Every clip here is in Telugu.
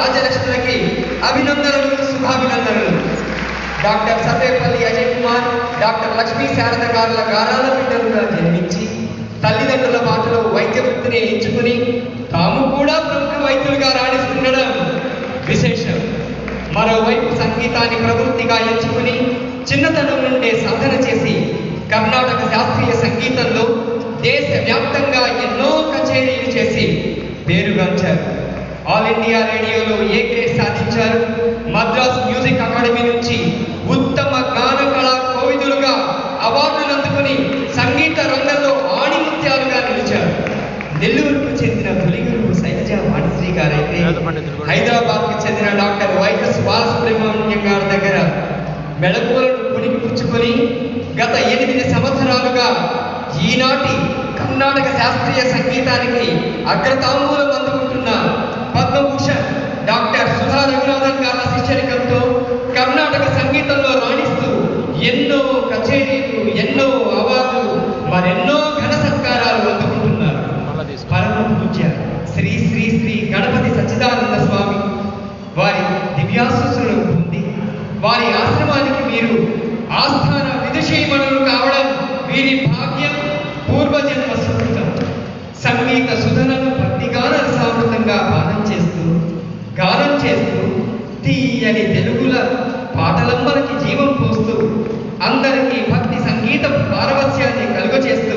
రాజలక్ష్మికి అభినందనలు శుభాభినందనలు. డాక్టర్ సర్వేపల్లి అజయ్ కుమార్ డాక్టర్ లక్ష్మీ శారద గారుల గారాల బిడ్డలుగా జన్మించి తల్లిదండ్రుల మాటలో వైద్య వృత్తిని ఎంచుకుని తాము కూడా ప్రముఖ వైద్యులుగా రాణిస్తుండడం విశేషం. మరోవైపు సంగీతాన్ని ప్రవృత్తిగా ఎంచుకుని చిన్నతనం నుండే సాధన చేసి కర్ణాటక శాస్త్రీయ సంగీతంలో దేశవ్యాప్తంగా ఎన్నో కచేరీలు చేసి పేరుగాంచారు. ఆల్ ఇండియా రేడియోలో ఏ గ్రేడ్ సాధించారు. మద్రాస్ మ్యూజిక్ అకాడమీ నుంచి ఉత్తమ గాన కళా కోవిదులుగా అవార్డులు అందుకుని సంగీత రంగంలో ఆణిముత్యాలుగా నిలిచారు. నెల్లూరుకు చెందిన తొలిగురు శైలజ వాణిశ్రీ గారైతే హైదరాబాద్కు చెందిన డాక్టర్ వైఎస్ బాలసుబ్రహ్మణ్యం గారి దగ్గర మెళకువలను పుణికి పుచ్చుకొని గత ఎనిమిది సంవత్సరాలుగా ఈనాటి కర్ణాటక శాస్త్రీయ సంగీతానికి అగ్రతాంబూలం అందుకుంటున్న రఘునాథన్ గారి శిష్యరికంతో కర్ణాటక సంగీతంలో రాణిస్తూ ఎన్నో కచేరీలు ఎన్నో అవార్డులు మరెన్నో ఘన సత్కారాలు అందుకుంటున్నారు. పరమ పూజ్య శ్రీ శ్రీ శ్రీ గణపతి సచ్చిదానంద స్వామి వారి దివ్యాశస్సులను పొంది వారి ఆశ్రమానికి మీరు ఆస్థాన విదుషీమణులు కావడం వీరి భాగ్యం. పూర్వజన్మ సుకృతం. సంగీత సుధనను భక్తిగాన రసామృతంగా పానం చేస్తూ గాన చేస్తూ తీయని తెలుగుల పాటలంబలకి జీవం పోస్తూ అందరికీ భక్తి సంగీత పారవస్యాన్ని కలుగచేస్తూ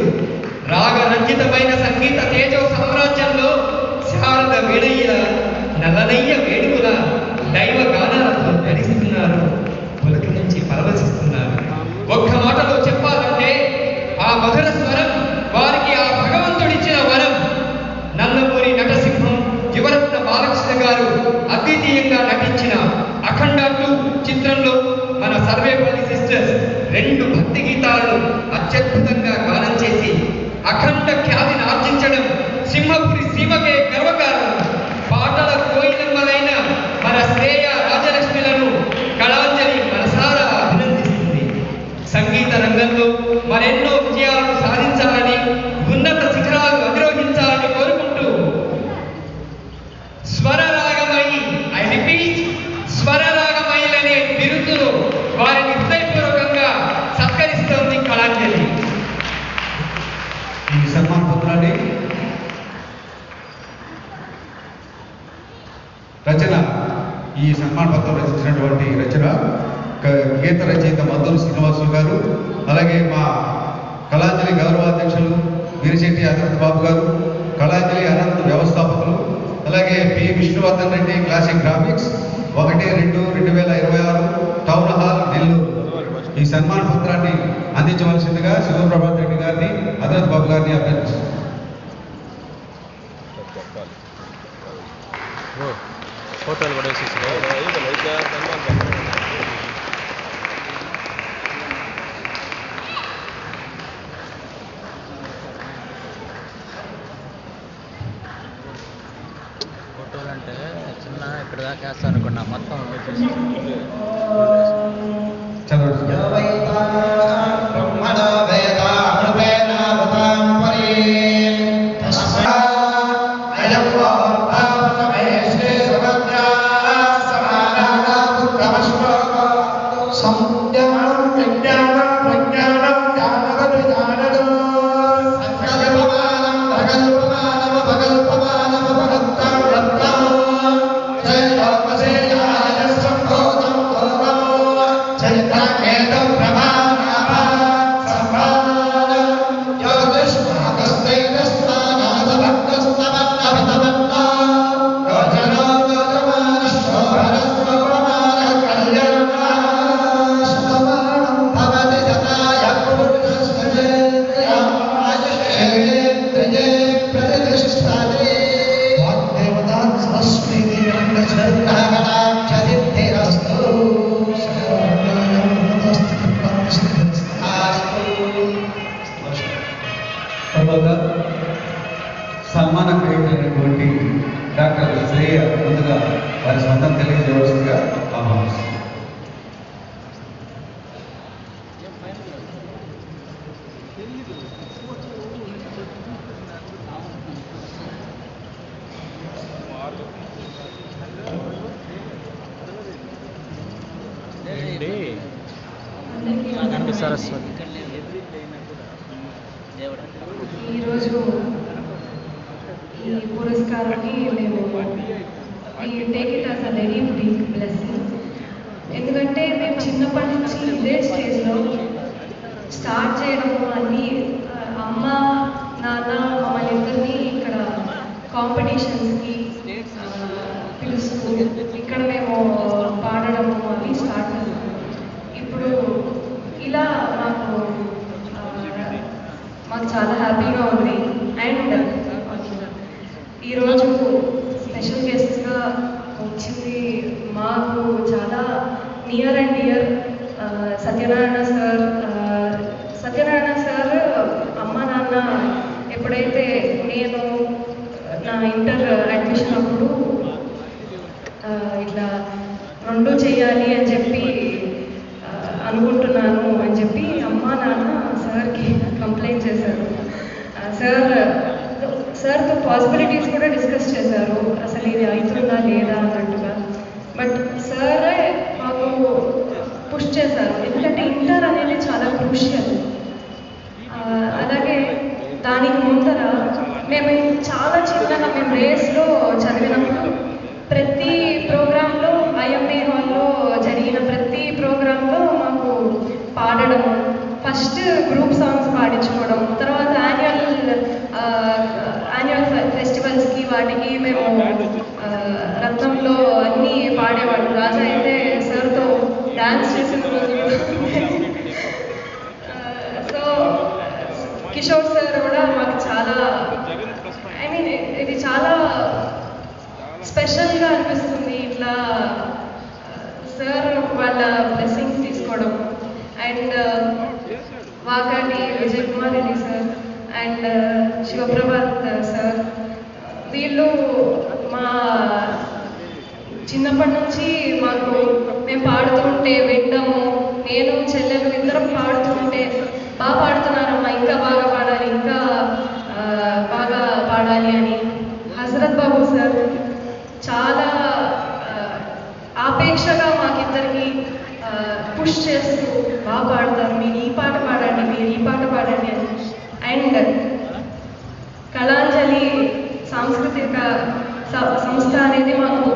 రాగరంజితమైన సంగీత తేజో సామ్రాజ్యంలో శారద వేడయ్యల నల్లనయ్య వేడుకల అత్యద్భుతంగా గానం ఈ పత్రం రచించినటువంటి రచన గీత రచయిత మద్దూరు శ్రీనివాసులు గారు అలాగే మా కళాంజలి గౌరవాధ్యక్షులు వీరిశెట్టి అనంత్ బాబు గారు కళాంజలి అనంత్ వ్యవస్థాపకులు అలాగే P. Vishnuvardhan Reddy classic graphics ఒకటి రెండు రెండు వేల ఇరవై ఆరు టౌన్ హాల్ నెల్లూరు. ఈ సన్మాన పత్రాన్ని అందించవలసిందిగా శివప్రభాత్ రెడ్డి గారిని అనంత్ బాబు గారిని అభ్యర్థిస్తున్నాను. ఫోటోలు కూడా వేసేసి. なまったの別に。Tell సన్మాన క్రియేట్ డాక్టర్ శ్రేయ ముందుగా వారి సొంతం తెలియజేయవలసిందిగా ఆహ్వానిస్తుంది సరస్వతి? ఈరోజు ఈ పురస్కారాన్ని మేము ఈ take it as a very big blessing ఎందుకంటే మేము చిన్నప్పటి నుంచి ఇదే స్టేజ్లో స్టార్ట్ చేయడము అని అమ్మ నాన్న మమ్మల్ని ఇద్దరిని ఇక్కడ కాంపిటీషన్స్కి పిలుస్తూ ఇక్కడ మేము పాడడము అవి స్టార్ట్ చేస్తాము ఇప్పుడు ఇలా మాకు మాకు చాలా హ్యాపీగా ఉంది. ఈరోజు స్పెషల్ గెస్ట్గా వచ్చింది మాకు చాలా near and dear Satyanarayana sir Satyanarayana sir అమ్మ నాన్న ఎప్పుడైతే నేను నా ఇంటర్ అడ్మిషన్ అప్పుడు ఇట్లా రెండు చేయాలి అని చెప్పి అనుకుంటున్నాను అని చెప్పి అమ్మ నాన్న సార్కి కంప్లైంట్ చేశారు. సార్ సార్తో పాసిబిలిటీస్ కూడా డిస్కస్ చేశారు. అసలు ఇది అవుతుందా లేదా అన్నట్టుగా. బట్ సారే మాకు పుష్ చేశారు. ఎందుకంటే ఇంటర్ అనేది చాలా క్రూషియల్. అలాగే దానికి ముందర మేము చాలా చిన్నగా మేము రేస్లో చదివినప్పుడు ప్రతి వాళ్ళకి మేము రత్నంలో అన్నీ పాడేవాళ్ళం. రాజా అయితే సార్తో డ్యాన్స్ చేసిన రోజు సో కిషోర్ సార్ కూడా మాకు చాలా ఐ మీన్ ఇది చాలా స్పెషల్గా అనిపిస్తుంది ఇట్లా సార్ వాళ్ళ బ్లెస్సింగ్స్ తీసుకోవడం. And Vakati Vijay Kumar Reddy sir and Shivaprabhat sir. వీళ్ళు మా చిన్నప్పటి నుంచి మాకు మేము పాడుతుంటే వినడము నేను చెల్లెలు ఇద్దరం పాడుతుంటే బాగా పాడుతున్నారమ్మా ఇంకా బాగా పాడాలి ఇంకా బాగా పాడాలి అని హజరత్ బాబు సార్ చాలా ఆపేక్షగా మాకిద్దరికి పుష్ చేస్తూ బాగా పాడతారు మీరు ఈ పాట పాడండి మీరు ఈ పాట పాడండి అని అండ్ కళాంజలి సాంస్కృతిక స- సంస్థ అనేది మాకు